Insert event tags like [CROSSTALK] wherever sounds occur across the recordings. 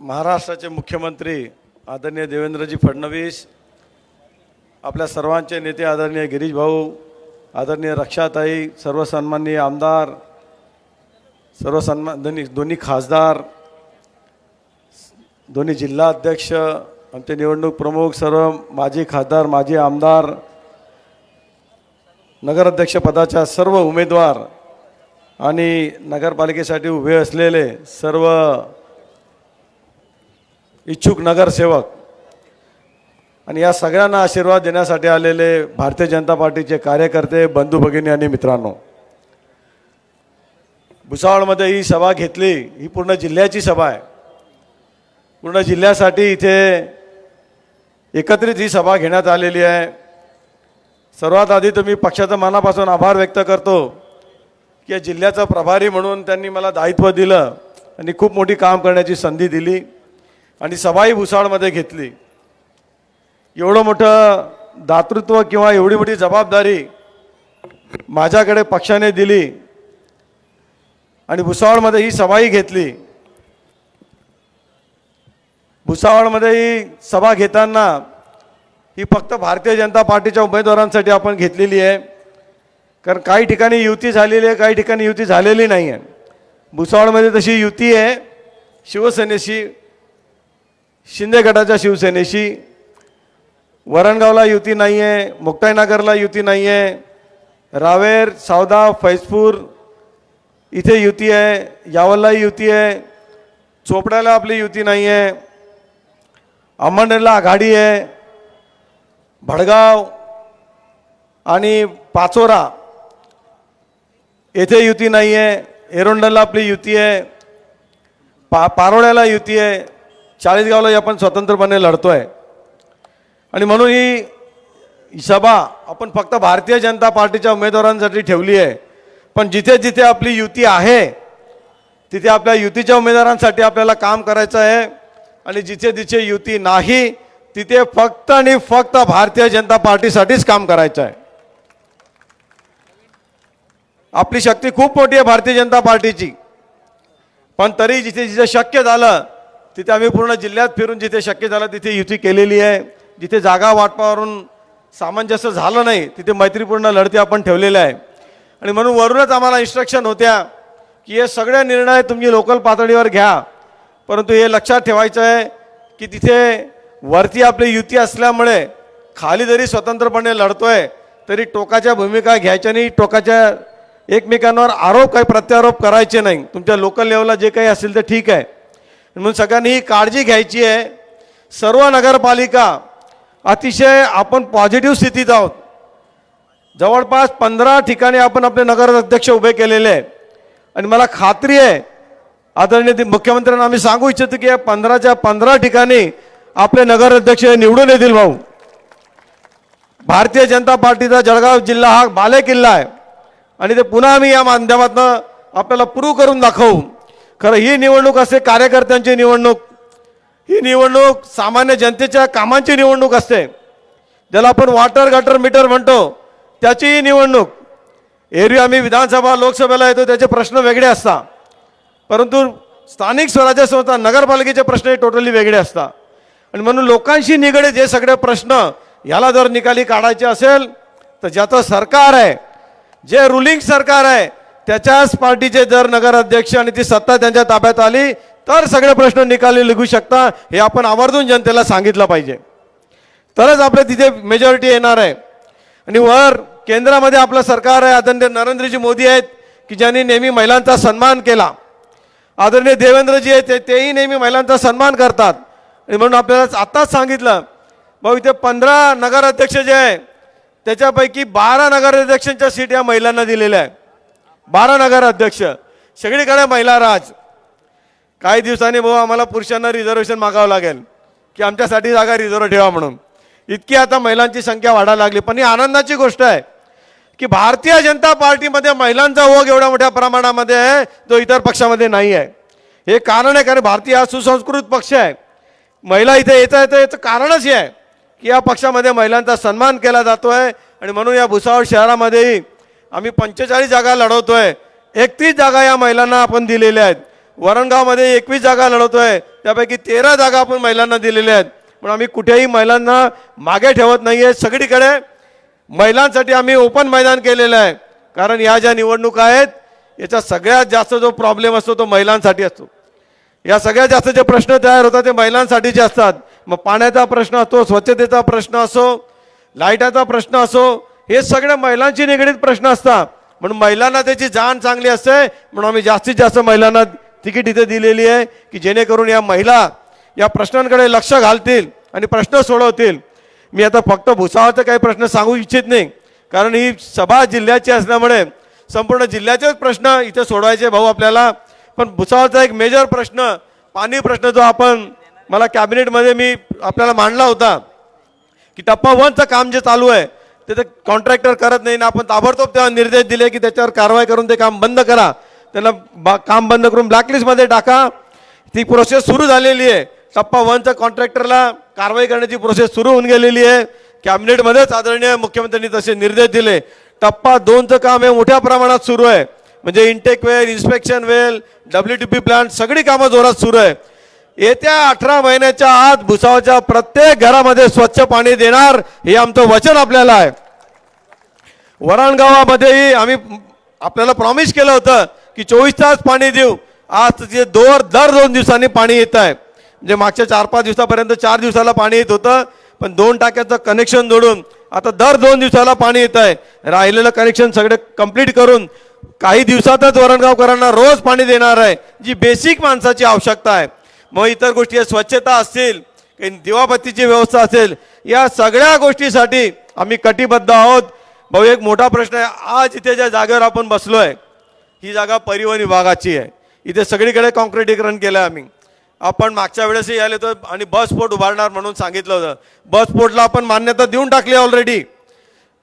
महाराष्ट्राचे मुख्यमंत्री आदरणीय देवेंद्रजी फडणवीस आपल्या सर्वांचे नेते आदरणीय गिरीश भाऊ आदरणीय रक्षाताई सर्व सन्माननीय आमदार सर्व सन्मान दोन्ही दोन्ही खासदार दोन्ही जिल्हा अध्यक्ष आमचे निवडणूक प्रमुख सर्व माजी खासदार माजी आमदार नगराध्यक्षपदाच्या सर्व उमेदवार आणि नगरपालिकेसाठी उभे असलेले सर्व इच्छुक नगरसेवक. आणि या सगळ्यांना आशीर्वाद देण्यासाठी आलेले भारतीय जनता पार्टीचे कार्यकर्ते बंधू भगिनी आणि मित्रांनो. भुसावळमध्ये ही सभा घेतली ही पूर्ण जिल्ह्याची सभा आहे. पूर्ण जिल्ह्यासाठी इथे एकत्रित ही सभा घेण्यात आलेली आहे. सर्वात आधी तर मी पक्षाचा मनापासून आभार व्यक्त करतो की या जिल्ह्याचा प्रभारी म्हणून त्यांनी मला दायित्व दिलं आणि खूप मोठी काम करण्याची संधी दिली. आणि सभाही भुसावळमध्ये घेतली. एवढं मोठं दातृत्व किंवा एवढी मोठी जबाबदारी माझ्याकडे पक्षाने दिली. आणि भुसावळमध्ये ही सभाही घेतली. भुसावळमध्ये ही सभा घेताना ही फक्त भारतीय जनता पार्टीच्या उमेदवारांसाठी आपण घेतलेली आहे. कारण काही ठिकाणी युती झालेली आहे काही ठिकाणी युती झालेली नाही आहे भुसावळमध्ये तशी युती आहे. शिवसेनेशी शिंदे गटाच्या शिवसेनेशी. वरणगावला युती नाही आहे मुक्ताईनगरला युती नाही आहे रावेर सावदा फैजपूर इथे युती आहे यावललाही युती आहे. चोपड्याला आपली युती नाही आहे अहमदनगरला आघाडी आहे. भडगाव आणि पाचोरा येथे युती नाही आहे एरोंडलला आपली युती आहे. पा पारोळ्याला युती आहे. चाळीसगावलाही आपण स्वतंत्रपणे लढतो आहे आणि म्हणून ही ही सभा आपण फक्त भारतीय जनता पार्टीच्या उमेदवारांसाठी ठेवली आहे. पण जिथे जिथे आपली युती आहे तिथे आपल्या युतीच्या उमेदवारांसाठी आपल्याला काम करायचं आहे. आणि जिथे जिथे युती नाही तिथे फक्त आणि फक्त भारतीय जनता पार्टीसाठीच काम करायचं आहे. आपली शक्ती खूप मोठी आहे भारतीय जनता पार्टीची. पण तरी जिथे जिथे शक्य झालं तिथे आम्ही पूर्ण जिल्ह्यात फिरून जिथे शक्य झालं तिथे युती केलेली आहे. जिथे जागा वाटपावरून सामंजस्य झालं नाही तिथे मैत्रीपूर्ण लढती आपण ठेवलेल्या आहे. आणि म्हणून वरूनच आम्हाला इन्स्ट्रक्शन होत्या की हे सगळे निर्णय तुम्ही लोकल पातळीवर घ्या. परंतु हे लक्षात ठेवायचं आहे की तिथे वरती आपली युती असल्यामुळे खाली जरी स्वतंत्रपणे लढतोय तरी टोकाच्या भूमिका घ्यायच्या नाही टोकाच्या एकमेकांवर आरोप काही प्रत्यारोप करायचे नाही. तुमच्या लोकल लेवलला जे काही असेल ते ठीक आहे. म्हणून सगळ्यांनी ही काळजी घ्यायची आहे. सर्व नगरपालिका अतिशय आपण पॉझिटिव्ह स्थितीत आहोत. जवळपास पंधरा ठिकाणी आपण आपले नगराध्यक्ष उभे केलेले आहे आणि मला खात्री आहे आदरणीय मुख्यमंत्र्यांना आम्ही सांगू इच्छितो की या पंधराच्या पंधरा ठिकाणी आपले नगराध्यक्ष निवडून येतील भाऊ. भारतीय जनता पार्टीचा जळगाव जिल्हा हा बालेकिल्ला आहे. आणि ते पुन्हा आम्ही या माध्यमातून आपल्याला प्रूव्ह करून दाखवू. खरं ही निवडणूक असते कार्यकर्त्यांची निवडणूक. ही निवडणूक सामान्य जनतेच्या कामांची निवडणूक असते. ज्याला आपण वॉटर गटर मीटर म्हणतो त्याची ही निवडणूक. एरवी आम्ही विधानसभा लोकसभेला येतो त्याचे प्रश्न वेगळे असतात. परंतु स्थानिक स्वराज्य संस्था नगरपालिकेचे प्रश्न हे टोटली वेगळे असतात. आणि म्हणून लोकांशी निगडीत जे सगळे प्रश्न याला जर निकाली काढायचे असेल तर ज्याचं सरकार आहे जे रुलिंग सरकार आहे त्याच्याच पार्टीचे जर नगराध्यक्ष आणि ती सत्ता त्यांच्या ताब्यात आली तर सगळे प्रश्न निकाली लिखू शकता हे आपण आवर्जून जनतेला सांगितलं पाहिजे. तरच आपल्या तिथे मेजॉरिटी येणार आहे. आणि वर केंद्रामध्ये आपलं सरकार आहे आदरणीय नरेंद्रजी मोदी आहेत की ज्यांनी नेहमी महिलांचा सन्मान केला. आदरणीय देवेंद्रजी आहेत ते तेही नेहमी महिलांचा सन्मान करतात. आणि म्हणून आपल्याला आत्ताच सांगितलं भाऊ इथे पंधरा नगराध्यक्ष जे आहे त्याच्यापैकी बारा नगराध्यक्षांच्या सीट या महिलांना दिलेल्या आहे बारा नगराध्यक्ष सगळीकडे महिला राज. काही दिवसांनी भाऊ आम्हाला पुरुषांना रिझर्वेशन मागावं लागेल की आमच्यासाठी जागा रिझर्व ठेवा म्हणून. इतकी आता महिलांची संख्या वाढायला लागली पण ही आनंदाची गोष्ट आहे की भारतीय जनता पार्टीमध्ये महिलांचा ओघ एवढ्या मोठ्या प्रमाणामध्ये आहे जो इतर पक्षामध्ये नाही आहे. हे कारण आहे कारण भारतीय हा सुसंस्कृत पक्ष आहे. महिला इथे येता येतं याचं कारणच हे आहे की या पक्षामध्ये महिलांचा सन्मान केला जातो आहे आणि म्हणून या भुसावळ शहरामध्येही आम्ही पंचेचाळीस जागा लढवतोय. एकतीस जागा या महिलांना आपण दिलेल्या आहेत. वरणगावमध्ये एकवीस जागा लढवतोय. त्यापैकी तेरा जागा आपण महिलांना दिलेल्या आहेत. पण आम्ही कुठेही महिलांना मागे ठेवत नाही आहे सगळीकडे महिलांसाठी आम्ही ओपन मैदान केलेलं आहे. कारण या ज्या निवडणुका आहेत याचा सगळ्यात जास्त जो प्रॉब्लेम असतो तो महिलांसाठी असतो. या सगळ्यात जास्त जे प्रश्न तयार होतात ते महिलांसाठीचे असतात. मग पाण्याचा प्रश्न असतो स्वच्छतेचा प्रश्न असो लाईटाचा प्रश्न असो हे सगळ्या महिलांशी निगडीत प्रश्न असतात. म्हणून महिलांना त्याची जाण चांगली असते. म्हणून आम्ही जास्तीत जास्त महिलांना तिकीट इथे दिलेली आहे की जेणेकरून या महिला या प्रश्नांकडे लक्ष घालतील आणि प्रश्न सोडवतील. मी आता फक्त भुसावळचा काही प्रश्न सांगू इच्छित नाही. कारण ही सभा जिल्ह्याची असल्यामुळे संपूर्ण जिल्ह्याचेच प्रश्न इथे सोडवायचे भाऊ आपल्याला. पण भुसावळचा एक मेजर प्रश्न पाणी प्रश्न जो आपण मला कॅबिनेटमध्ये मी आपल्याला मांडला होता की टप्पा वनचं काम जे चालू आहे ते कॉन्ट्रॅक्टर करत नाही ना आपण ताबडतोब तेव्हा निर्देश दिले की त्याच्यावर कारवाई करून ते काम बंद करा. त्याला बा काम बंद करून ब्लॅकलिस्टमध्ये टाका. ती प्रोसेस सुरू झालेली आहे. टप्पा वनच्या कॉन्ट्रॅक्टरला कारवाई करण्याची प्रोसेस सुरू होऊन गेलेली आहे. कॅबिनेटमध्येच आदरणीय मुख्यमंत्र्यांनी तसे निर्देश दिले. टप्पा दोनचं काम हे मोठ्या प्रमाणात सुरू आहे. म्हणजे intake well inspection well W T P plant सगळी कामं जोरात सुरू आहे. येत्या अठरा महिन्याच्या आत भुसावळच्या प्रत्येक घरामध्ये स्वच्छ पाणी देणार हे आमचं वचन आपल्याला आहे. वरणगावामध्येही आम्ही आपल्याला प्रॉमिस केलं होतं की चोवीस तास पाणी देऊ. आज जे दोर दर दोन दिवसांनी पाणी येत आहे. म्हणजे मागच्या चार पाच दिवसापर्यंत चार दिवसाला पाणी येत होतं पण दोन टाक्याचं कनेक्शन जोडून आता दर दोन दिवसाला पाणी येत आहे. राहिलेलं कनेक्शन सगळे कंप्लीट करून काही दिवसातच वरणगावकरांना रोज पाणी देणार आहे जी बेसिक माणसाची आवश्यकता आहे. मग इतर गोष्टी स्वच्छता असतील काही दिवाबत्तीची व्यवस्था असेल या सगळ्या गोष्टीसाठी आम्ही कटिबद्ध आहोत. भाऊ एक मोठा प्रश्न आहे. आज इथे ज्या जागेवर आपण बसलो आहे ही जागा परिवहन विभागाची आहे. इथे सगळीकडे कॉन्क्रिटीकरण केलं आहे आम्ही. आपण मागच्या वेळेसही आले तर आणि बस पोर्ट उभारणार म्हणून सांगितलं होतं. बस पोर्टला आपण मान्यता देऊन टाकली ऑलरेडी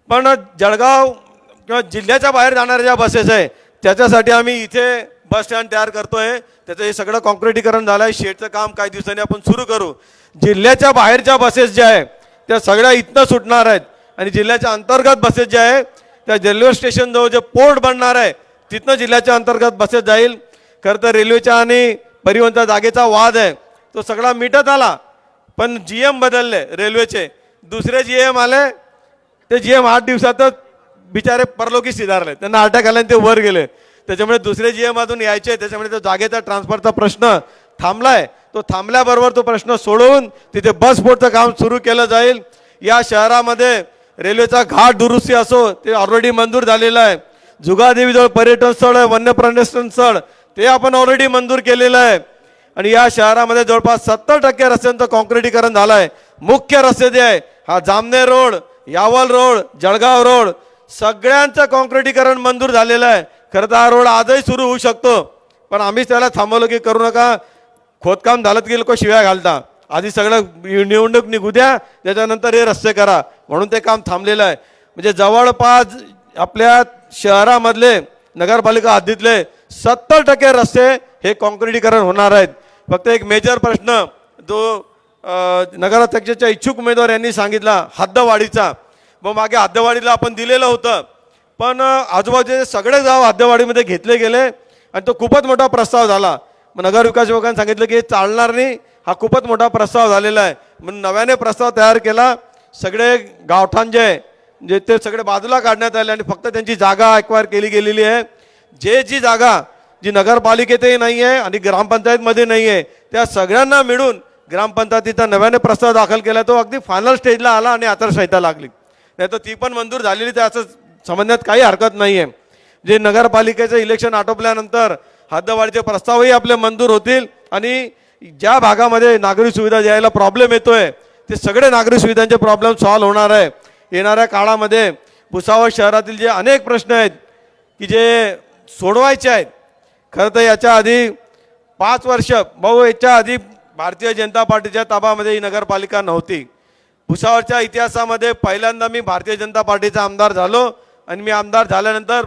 पण जळगाव किंवा जिल्ह्याच्या बाहेर जाणाऱ्या ज्या बसेस आहे त्याच्यासाठी आम्ही इथे बस स्टँड तयार करतोय. त्याचं हे सगळं कॉन्क्रिटीकरण झालं आहे शेडचं काम काही दिवसांनी आपण सुरू करू. जिल्ह्याच्या बाहेरच्या बसेस ज्या आहे त्या सगळ्या इथनं सुटणार आहेत. आणि जिल्ह्याच्या अंतर्गत बसेस ज्या आहे त्या रेल्वे स्टेशनजवळ जे पोर्ट बनणार आहे तिथनं जिल्ह्याच्या अंतर्गत बसेस जाईल. खरं तर रेल्वेच्या आणि परिवहनच्या जागेचा वाद आहे. तो सगळा मिटत आला. पण जी एम बदलले रेल्वेचे. दुसरे जी एम आले ते जी एम आठ दिवसातच बिचारे परलोकी सिधारले. त्यांना अटॅक आल्याने ते वर गेले. त्याच्यामुळे दुसरे जी एम यायचे त्याच्यामुळे तो जागेचा ट्रान्सफरचा प्रश्न थांबलाय. तो थांबल्याबरोबर तो प्रश्न सोडवून तिथे बस काम सुरू केलं जाईल. या शहरामध्ये रेल्वेचा घाट दुरुस्ती असो ते ऑलरेडी मंजूर झालेलं आहे. जुगादेवीजवळ पर्यटन स्थळ आहे वन्य पर्यटन स्थळ ते आपण ऑलरेडी मंजूर केलेलं आहे. आणि या शहरामध्ये जवळपास सत्तर टक्के रस्त्यांचं कॉन्क्रिटीकरण झालं आहे मुख्य रस्ते जे आहे हा Jamner road Yawal road Jalgaon road सगळ्यांचं कॉन्क्रिटीकरण मंजूर झालेलं आहे. खरं तर हा रोड आजही सुरू होऊ शकतो. पण आम्हीच त्याला थांबवलं की करू नका. खोदकाम झालं की लोक शिव्या घालता. आधी सगळं निवडणूक निघू द्या. त्याच्यानंतर हे रस्ते करा. म्हणून ते काम थांबलेलं आहे. म्हणजे जवळपास आपल्या शहरामधले नगरपालिका हद्दीतले सत्तर टक्के रस्ते हे कॉन्क्रिटीकरण होणार आहेत. फक्त एक मेजर प्रश्न जो नगराध्यक्षाच्या इच्छुक उमेदवार यांनी सांगितला हद्दवाढीचा. मग मागे हद्दवाढीला आपण दिलेलं होतं. पण आजूबाजूचे सगळे गाव आद्यवाडीमध्ये घेतले गेले आणि तो खूपच मोठा प्रस्ताव झाला. मग नगरविकास विभागाने सांगितलं की चालणार नाही हा खूपच मोठा प्रस्ताव झालेला आहे. म्हणून नव्याने प्रस्ताव तयार केला. सगळे गावठाण जे आहे, जे ते सगळे बाजूला काढण्यात आले आणि फक्त त्यांची जागा एक्वायर केली गेलेली आहे. जे जी जागा जी नगरपालिकेतही नाही आहे आणि ग्रामपंचायतमध्ये नाही आहे त्या सगळ्यांना मिळून ग्रामपंचायतीचा नव्याने प्रस्ताव दाखल केला. तो अगदी फायनल स्टेजला आला आणि आचारसंहिता लागली. नाही तर ती पण मंजूर झालेली तर असंच समजण्यात काही हरकत नाही आहे जे नगरपालिकेचं इलेक्शन आटोपल्यानंतर हद्दवाढीचे प्रस्तावही आपले मंजूर होतील आणि ज्या भागामध्ये नागरी सुविधा द्यायला प्रॉब्लेम येतोय ते सगळे नागरी सुविधांचे प्रॉब्लेम सॉल्व्ह होणार आहे. येणाऱ्या काळामध्ये भुसावळ शहरातील जे अनेक प्रश्न आहेत की जे सोडवायचे आहेत खरं तर याच्या आधी पाच वर्ष भाऊ याच्या आधी भारतीय जनता पार्टीच्या ताबामध्ये ही नगरपालिका नव्हती. भुसावळच्या इतिहासामध्ये पहिल्यांदा मी भारतीय जनता पार्टीचा आमदार झालो. आणि मी आमदार झाल्यानंतर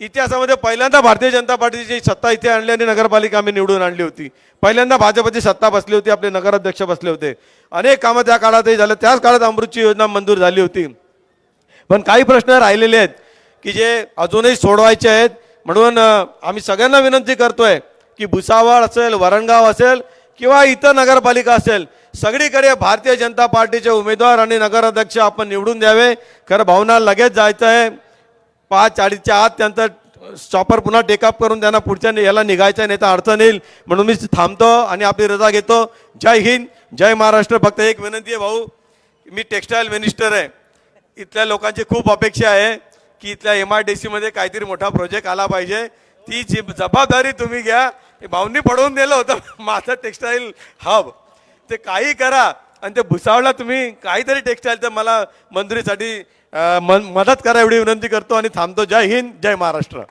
इतिहासामध्ये पहिल्यांदा भारतीय जनता पार्टीची सत्ता इथे आणली आणि नगरपालिका आम्ही निवडून आणली होती. पहिल्यांदा भाजपची सत्ता बसली होती आपले नगराध्यक्ष बसले होते. अनेक कामं त्या काळातही झालं. त्याच काळात अमृतची योजना मंजूर झाली होती. पण काही प्रश्न राहिलेले आहेत की जे अजूनही सोडवायचे आहेत. म्हणून आम्ही सगळ्यांना विनंती करतोय की भुसावळ असेल वरणगाव असेल किंवा इतर नगरपालिका असेल सगळीकडे भारतीय जनता पार्टीचे उमेदवार आणि नगराध्यक्ष आपण निवडून द्यावे. खरं भावना लगेच जायचं आहे. पाच चाळीसच्या आत त्यांचं स्टॉपर पुन्हा टेकअप करून त्यांना पुढच्या याला निघायचं नाही तर अडचण येईल. म्हणून मी थांबतो आणि आपली रजा घेतो. जय हिंद जय महाराष्ट्र. फक्त एक विनंती आहे भाऊ मी टेक्स्टाईल मिनिस्टर आहे. इथल्या लोकांची खूप अपेक्षा आहे की इथल्या एम आय डी सीमध्ये काहीतरी मोठा प्रोजेक्ट आला पाहिजे. ती जी जबाबदारी तुम्ही घ्या भाऊंनी पडवून दिलं होतं. [LAUGHS] माझं टेक्स्टाईल हब ते काही करा. आणि ते भुसावळला तुम्ही काहीतरी टेक्सटाईल तर मला मंजुरीसाठी मदत करा एवढी विनंती करतो आणि थांबतो. जय हिंद जय महाराष्ट्र.